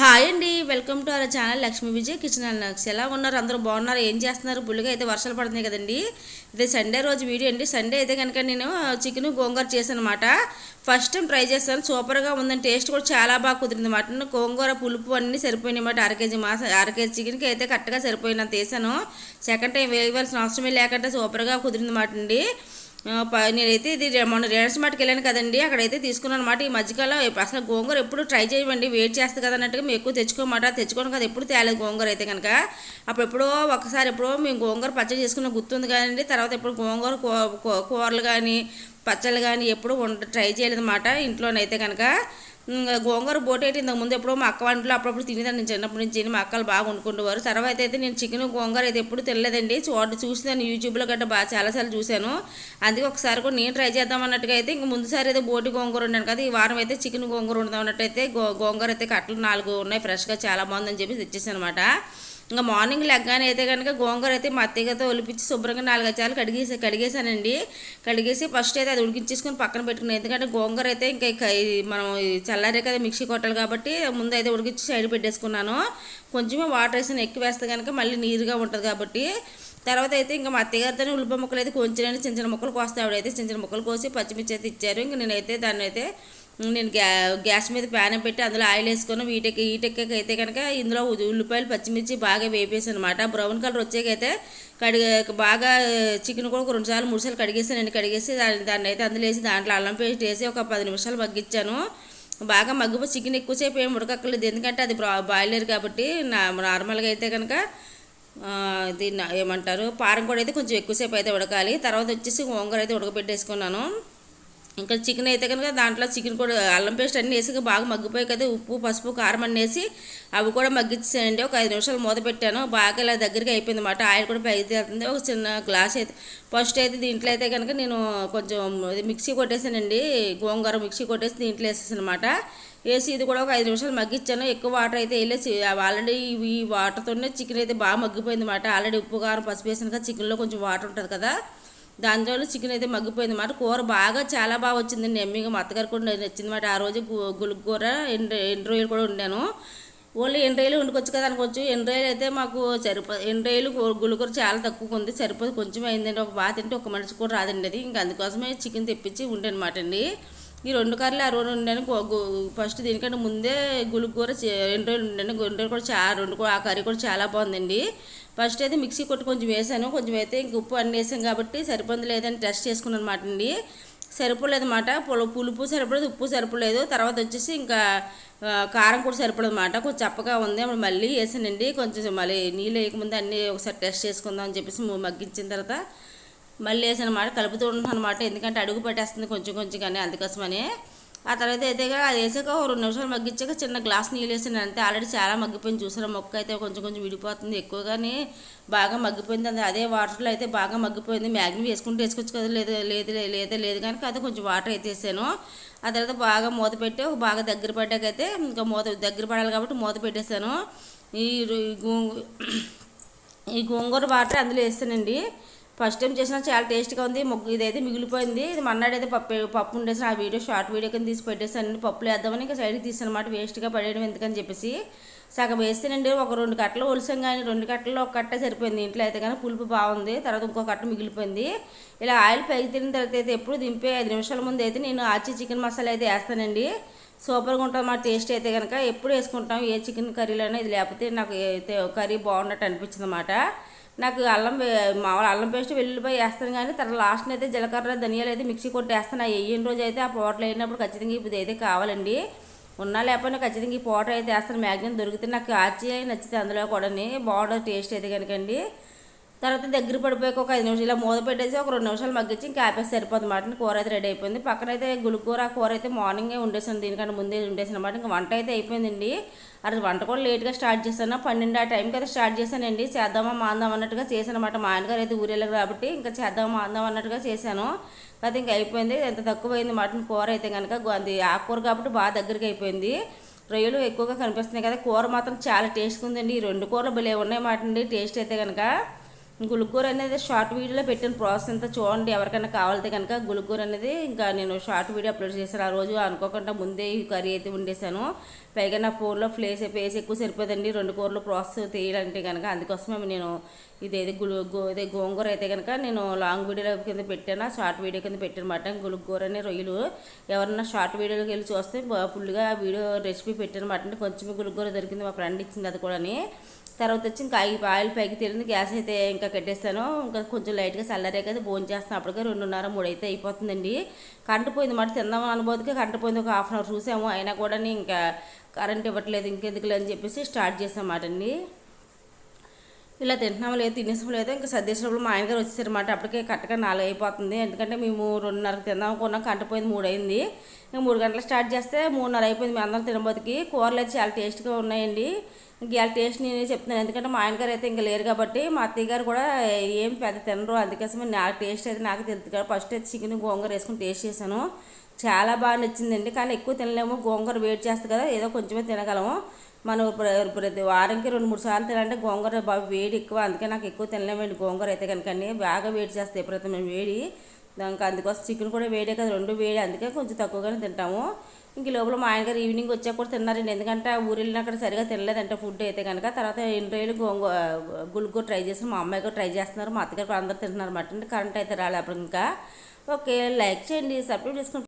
Hi అండి welcome to our channel Lakshmi Vijay kitchen and ఎలా ఉన్నారు? అందరూ బాగున్నారు? ఏం చేస్తున్నారు? పుల్లుగా అయితే వర్షాలు పడుతున్నాయి కదండి. ఇది సండే రోజు వీడియో అండి. సండే అయితే కనుక నేను చికెన్ గోంగూర చేశాను అనమాట ఫస్ట్ టైం ట్రై చేస్తాను సూపర్గా ఉందని టేస్ట్ కూడా చాలా బాగా కుదిరింది. మటన్ గోంగూర పులుపు అన్నీ సరిపోయినాయి అన్నమాట. అర కేజీ మాస అర కేజీ చికెన్కి అయితే కరెక్ట్గా సరిపోయినంత వేసాను. సెకండ్ టైం వేయవలసిన అవసరమే లేకుండా సూపర్గా కుదిరింది మాట అండి. నేనైతే ఇది మొన్న రేణస్ మార్ట్కి వెళ్ళాను కదండి. అక్కడైతే తీసుకున్నాను అనమాట ఈ మధ్యకాలం అసలు గోంగూర ఎప్పుడు ట్రై చేయమండి. వెయిట్ చేస్తుంది కదన్నట్టుగా మేము ఎక్కువ తెచ్చుకోమాట. తెచ్చుకోను కదా ఎప్పుడు తేలేదు గోంగూర అయితే కనుక అప్పుడు ఎప్పుడో ఒకసారి ఎప్పుడో మేము గోంగూర పచ్చడి చేసుకున్న గుర్తుంది కానీ తర్వాత ఎప్పుడు గోంగూర కూరలు కానీ పచ్చళ్ళు కానీ ఎప్పుడు ట్రై ట్రై చేయలేదన్నమాట ఇంట్లోనైతే కనుక గోంగూర బోటేటి ఇంతకు ముందు ఎప్పుడో మా అక్క వంటలో అప్పుడప్పుడు తినేదాన్ని. నేను చిన్నప్పటి నుంచి మా అక్కలు బాగా వండుకుంటేవారు తర్వాత అయితే నేను చికెన్ గోంగూర అయితే ఎప్పుడు తినలేదండి. చూడ చూసినాను యూట్యూబ్లో గట్ట బాగా చాలాసార్లు చూశాను. అందుకే ఒకసారి కూడా నేను ట్రై చేద్దాం అన్నట్టుగా అయితే ఇంక ముందుసారి అయితే బోటి గోంగూర ఉన్నాను కదా ఈ వారం అయితే చికెన్ గోంగూర ఉండదు అన్నట్టు అయితే గో గోంగూర అయితే కట్టలు నాలుగు ఉన్నాయి ఫ్రెష్గా చాలా బాగుందని చెప్పి తెచ్చేసాను అనమాట ఇంకా మార్నింగ్ లెగ్గానే అయితే కనుక గోంగూర అయితే మా అత్తయ్యతో ఒలిపించి శుభ్రంగా నాలుగు చాలు కడిగేసి కడిగేసానండి కడిగేసి ఫస్ట్ అయితే అది ఉడికించేసుకొని పక్కన పెట్టుకున్నాను. ఎందుకంటే గోంగూర అయితే ఇంకా మనం చల్లారే కదా మిక్సీ కొట్టాలి కాబట్టి ముందు అయితే ఉడికించి సైడ్ పెట్టేసుకున్నాను. కొంచెమే వాటర్ వేసిన ఎక్కువ వేస్తే కనుక మళ్ళీ నీరుగా ఉంటుంది కాబట్టి. తర్వాత అయితే ఇంకా మా అత్తగారితోనే ఉల్లిపాయ ముక్కలు అయితే కొంచెం చిన్న చిన్న ముక్కలు కోస్తే ఆవిడైతే చిన్న చిన్న ముక్కలు కోసి పచ్చిమిర్చి అయితే ఇచ్చారు. ఇంక నేనైతే దాన్ని అయితే నేను గ్యా గ్యాస్ మీద ప్యాన్ పెట్టి అందులో ఆయిల్ వేసుకొని వీటెక్క ఈటెక్కకి అయితే కనుక ఇందులో ఉల్లిపాయలు పచ్చిమిర్చి బాగా వేపేసాను అనమాట బ్రౌన్ కలర్ వచ్చాకైతే కడిగే బాగా చికెన్ కూడా ఒక రెండు సార్లు మూడు సార్లు కడిగేసానండి కడిగేసి దాన్ని దాన్ని అయితే అందులో వేసి దాంట్లో అల్లం పేస్ట్ వేసి ఒక పది నిమిషాలు మగ్గించాను. బాగా మగ్గిపో చికెన్ ఎక్కువసేపు ఏం ఉడకక్కర్లేదు. ఎందుకంటే అది బాయిలేరు బాయిలర్ కాబట్టి నా నార్మల్గా అయితే కనుక ఆ, ఇది ఏమంటారు పారం కూడా అయితే కొంచెం ఎక్కువసేపు అయితే ఉడకాలి. తర్వాత వచ్చేసి గోంగూర అయితే ఉడకబెట్టేసుకున్నాను. ఇంకా చికెన్ అయితే కనుక దాంట్లో చికెన్ కూడా అల్లం పేస్ట్ అన్నీ వేసి బాగా మగ్గిపోయి కదా ఉప్పు పసుపు కారం అన్నీ వేసి అవి కూడా మగ్గించేయండి. ఒక ఐదు నిమిషాలు మూత పెట్టాను. బాగా ఇలా దగ్గరికి అయిపోయింది అనమాట ఆయిల్ కూడా పైకి తేలుతుంది. ఒక చిన్న గ్లాస్ అయితే ఫస్ట్ అయితే దీంట్లో అయితే కనుక నేను కొంచెం మిక్సీ కొట్టేసానండి. గోంగూర మిక్సీ కొట్టేసి దీంట్లో వేసేసాను అనమాట వేసి ఇది కూడా ఒక ఐదు నిమిషాలు మగ్గించాను. ఎక్కువ వాటర్ అయితే వేయలేసి ఆల్రెడీ ఈ వాటర్తోనే చికెన్ అయితే బాగా మగ్గిపోయింది అనమాట ఆల్రెడీ ఉప్పు కారం పసుపు వేసిన కదా చికెన్లో కొంచెం వాటర్ ఉంటుంది కదా. దాంట్లో చికెన్ అయితే మగ్గిపోయింది. అన్నమాట కూర బాగా చాలా బాగా వచ్చిందండి. ఎమ్మిగా మా అత్తగారు కూడా నచ్చింది అన్నమాట ఆ రోజు గు- గులుగు కూర ఎండు ఎండు రొయ్యలు కూడా ఉండాను ఓన్లీ ఎండు రొయ్యలు వండుకోవచ్చు కదా అనుకోవచ్చు. ఎండు రొయ్యలు అయితే మాకు సరిపో ఎండు రొయ్యలు గు- గులుకూర చాలా తక్కువ ఉంది. సరిపోదు. కొంచెం అయిందండి. ఒక బాగా తింటే ఒక మనిషి కూడా రాదండి అది. ఇంకా అందుకోసమే చికెన్ తెప్పించి ఉండనమాట అండి. ఈ రెండు కర్రలు ఆ రోజు వండాను ఫస్ట్ దీనికంటే ముందే గులుగు కూర రెండు రోజులు ఉండాను. రెండు రోజులు కూడా చాలా రెండు ఆ కర్రీ కూడా చాలా బాగుందండి. ఫస్ట్ అయితే మిక్సీ కొట్టి కొంచెం వేసాను. కొంచెం అయితే ఇంక ఉప్పు అన్నీ వేసాం కాబట్టి సరిపోదు లేదని టెస్ట్ చేసుకున్నాను అనమాట అండి. సరిపోలేదు అనమాట పులు పులుపు సరిపడదు ఉప్పు సరిపోలేదు. తర్వాత వచ్చేసి ఇంకా కారం కూడా సరిపడదు అనమాట కొంచెం చప్పగా ఉంది. అప్పుడు మళ్ళీ వేసానండి. కొంచెం మళ్ళీ నీళ్ళు వేయకముందు అన్నీ ఒకసారి టెస్ట్ చేసుకుందాం అని చెప్పేసి మగ్గించిన తర్వాత మళ్ళీ వేసి అనమాట కలుపుతూ ఉంటాను అనమాట ఎందుకంటే అడుగు పెట్టేస్తుంది కొంచెం కొంచెం కానీ అందుకోసమని. ఆ తర్వాత అయితే అది వేసాక ఒక రెండు నిమిషాలు మగ్గించాక చిన్న గ్లాస్ నీళ్ళు వేసాను అంతే. ఆల్రెడీ చాలా మగ్గిపోయింది చూసారా? మొక్క అయితే కొంచెం కొంచెం విడిపోతుంది ఎక్కువగానే. బాగా మగ్గిపోయింది. అది అదే వాటర్లో అయితే బాగా మగ్గిపోయింది. మ్యాగ్నీ వేసుకుంటూ వేసుకోవచ్చు కదా? లేదు లేదు లేదా లేదు కానీ అయితే కొంచెం వాటర్ అయితే వేసాను. ఆ తర్వాత బాగా మూత పెట్టి బాగా దగ్గర పడ్డాకైతే ఇంకా మూత దగ్గర పడాలి కాబట్టి మూత పెట్టేశాను ఈ గోంగూర ఈ గోంగూ ఈ గోంగూర వాటర్ అందులో వేస్తానండి. ఫస్ట్ టైం చేసిన చాలా టేస్ట్గా ఉంది. మొగ్గు ఇదైతే మిగిలిపోయింది. ఇది మన్నాడైతే పప్పు పప్పు ఉండేసి ఆ వీడియో షార్ట్ వీడియో కింద తీసి పెట్టేసాను పప్పులు వేద్దామని ఇంకా సైడ్కి తీసానమాట వేస్ట్గా పడేయడం ఎందుకని చెప్పేసి. సగం వేస్తేనండి ఒక రెండు కట్టలు ఒలిసాం కానీ రెండు కట్టలు ఒక కట్ట సరిపోయింది. ఇంట్లో అయితే కానీ పులుపు బాగుంది. తర్వాత ఇంకో కట్ట మిగిలిపోయింది. ఇలా ఆయిల్ పైకి తిన తర్వాత అయితే ఎప్పుడు దింపే ఐదు నిమిషాల ముందు అయితే నేను ఆచి చికెన్ మసాలా అయితే వేస్తానండి. సూపర్గా ఉంటుంది. మా టేస్ట్ అయితే కనుక ఎప్పుడు వేసుకుంటాం ఏ చికెన్ కర్రీలోనే ఇది లేకపోతే నాకు అయితే కర్రీ బాగున్నట్టు అనిపించింది అనమాట నాకు అల్లం మామూలు అల్లం పేస్ట్ వెల్లుల్లిపాయ వేస్తాను కానీ తర్వాత లాస్ట్ని అయితే జీలకర్ర ధనియాలు అయితే మిక్సీ కొట్టి వేస్తాను వేయని రోజు అయితే ఆ పోటలు వేసినప్పుడు ఖచ్చితంగా ఇప్పుడు అయితే కావాలండి ఉన్నా లేకపోయినా ఖచ్చితంగా ఈ పౌడర్ అయితే వేస్తాను. మ్యాగ్జిన్ దొరికితే నాకు ఆచి నచ్చితే అందులో కూడా బాగుంటుంది టేస్ట్ అయితే కనుకండి తర్వాత దగ్గర పడిపోయాక ఒక ఐదు నిమిషాలు ఇలా మూత పెట్టేసి ఒక రెండు నిమిషాలు మగ్గించి ఇంకా ఆపేసి సరిపోతుంది అన్నమాట. కూర అయితే రెడీ అయిపోయింది. పక్కన అయితే గులుకూర ఆ కూర అయితే మార్నింగే ఉండేసాను. దీనికంటే ముందే ఉండేసాను అనమాట ఇంకా వంట అయితే అయిపోయిందండి. అది వంట కూడా లేట్గా స్టార్ట్ చేశాను. పన్నెండు ఆ టైంకి అయితే స్టార్ట్ చేశానండి. చేద్దామా మాందాం అన్నట్టుగా చేశాను అనమాట మా ఆయనగారు అయితే ఊరేళ్ళరు కాబట్టి ఇంకా చేద్దామా మాందాం అన్నట్టుగా చేశాను. అది ఇంకా అయిపోయింది. ఎంత తక్కువ అయింది మటన్ కూర అయితే కనుక అది ఆకుకూర కాబట్టి బాగా దగ్గరికి అయిపోయింది. రొయ్యలు ఎక్కువగా కనిపిస్తున్నాయి కదా కూర మాత్రం చాలా టేస్ట్గా ఉందండి. ఈ రెండు కూరలు భలే ఉన్నాయి మాట అండి. టేస్ట్ అయితే కనుక గులుకూర అనేది షార్ట్ వీడియోలో పెట్టిన ప్రాసెస్ అంతా చూడండి ఎవరికైనా కావాలితే కనుక గులుకూర అనేది ఇంకా నేను షార్ట్ వీడియో అప్లోడ్ చేశాను. ఆ రోజు అనుకోకుండా ముందే ఈ కర్రీ అయితే వండేసాను పైగా నా ఫోన్లో ఫ్లేస్ ప్లేస్ ఎక్కువ సరిపోదండి. రెండు కూరలు ప్రాసెస్ తీయాలంటే కనుక అందుకోసమే నేను ఇదేది గులు ఇదే గోంగూర అయితే కనుక నేను లాంగ్ వీడియో కింద పెట్టాను. షార్ట్ వీడియో కింద పెట్టానమాట అనమాట గులుగూర అనే రొయ్యలు. ఎవరన్నా షార్ట్ వీడియోకి వెళ్ళి చూస్తే ఫుల్గా వీడియో రెసిపీ పెట్టాను మాట అంటే కొంచెం గులుగూర దొరికింది మా ఫ్రెండ్ ఇచ్చింది అది కూడా తర్వాత వచ్చి ఇంకా ఆయిల్ పైకి తెలియదు గ్యాస్ అయితే ఇంకా కట్టేస్తాను. ఇంకా కొంచెం లైట్గా చల్లారాక కదా భోజనం చేస్తాను. అప్పటికే రెండున్నర మూడు అయితే అయిపోతుందండి. కరెంట్ పోయింది. మాట తిందాం అనుభూతికి కరెంట్ పోయింది. ఒక హాఫ్ అన్ అవర్ చూసాము. అయినా కూడా ఇంకా కరెంట్ ఇవ్వట్లేదు. ఇంకెందుకులే అని చెప్పేసి స్టార్ట్ చేసాం మాట అండి ఇలా తింటున్నాం లేదు తినేసాం లేదు ఇంకా సర్దేసినప్పుడు మా ఆయన గారు వచ్చేసారన్నమాట అప్పటికే కరెక్ట్గా నాలుగు అయిపోతుంది. ఎందుకంటే మేము రెండున్నరకు తిందాం అనుకున్నాం కంటపోయింది మూడు అయింది. ఇంకా మూడు గంటలకు స్టార్ట్ చేస్తే మూడున్నర అయిపోయింది మేము అందరం తినబోతుకి. కూరలు అయితే చాలా టేస్ట్గా ఉన్నాయండి. ఇంక ఇలా టేస్ట్ నేనే చెప్తున్నాను. ఎందుకంటే మా ఆయన గారు అయితే ఇంకా లేరు కాబట్టి మా అత్తయ్య గారు కూడా ఏం పెద్ద తినరు. అందుకోసమే నాకు టేస్ట్ అయితే నాకు తెలుసు కదా ఫస్ట్ అయితే చికెన్ గోంగూర వేసుకుని టేస్ట్ చేశాను. చాలా బాగా నచ్చిందండి. కానీ ఎక్కువ తినలేము. గోంగూర వేడి చేస్తుంది కదా ఏదో కొంచెమే తినగలము. మనం ప్రతి వారంకి రెండు మూడు సార్లు తినాలంటే గోంగూర బాగా వేడి ఎక్కువ. అందుకే నాకు ఎక్కువ తినలేమండి గోంగూర అయితే కనుక బాగా వేడి చేస్తాయి ఎప్పుడైతే మేము వేడి. దానికి అందుకోసం చికెన్ కూడా వేడే కదా రెండు వేడి. అందుకే కొంచెం తక్కువగానే తింటాము. ఇంక లోపల మా ఆయన గారు ఈవినింగ్ వచ్చాక కూడా తిన్నారండి. ఎందుకంటే ఊరు వెళ్ళిన అక్కడ సరిగా తినలేదంటే ఫుడ్ అయితే కనుక. తర్వాత ఎన్ని రోజులు గోంగూ ట్రై చేసి మా అమ్మాయి కూడా ట్రై చేస్తున్నారు. మా అత్తగారు అందరూ తింటున్నారు. అన్నమాట కరెంట్ అయితే రాలే అప్పుడు ఇంకా. ఓకే లైక్ చేయండి సబ్స్క్రైబ్ చేసుకుంటే